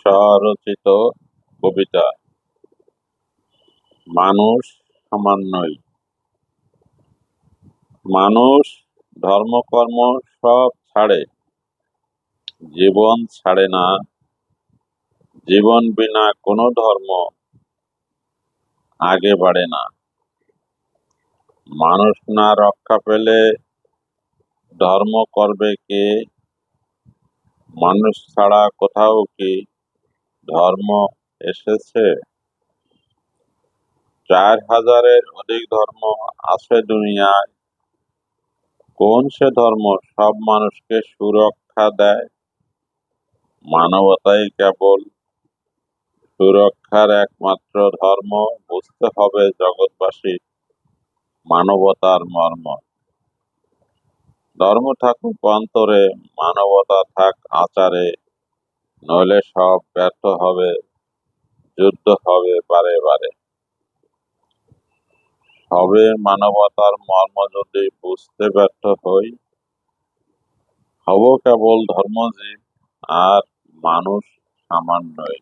স্বরচিত কবিতা। মানুষ সামান্যই। মানুষ ধর্মকর্ম সব ছাড়ে। জীবন ছাড়ে না। জীবন বিনা কোনো ধর্ম আগে বাড়ে না। মানুষ না রক্ষা পেলে ধর্ম করবে কে? মানুষ ছাড়া কোথাও কি? ধর্ম এসেছে। চার হাজারের অধিক ধর্ম আছে দুনিয়ায়। কোন সে ধর্ম সব মানুষকে সুরক্ষা দেয়? মানবতাই কেবল সুরক্ষার একমাত্র ধর্ম। বুঝতে হবে জগৎবাসী মানবতার মর্ম। ধর্ম থাকুক অন্তরে, মানবতা থাক আচারে। নইলে সব ব্যর্থ হবে, যুদ্ধ হবে বারে বারে। সবে মানবতার মর্ম যদি বুঝতে ব্যর্থ হই, হব কেবল ধর্মজীব আর মানুষ সামান্যই।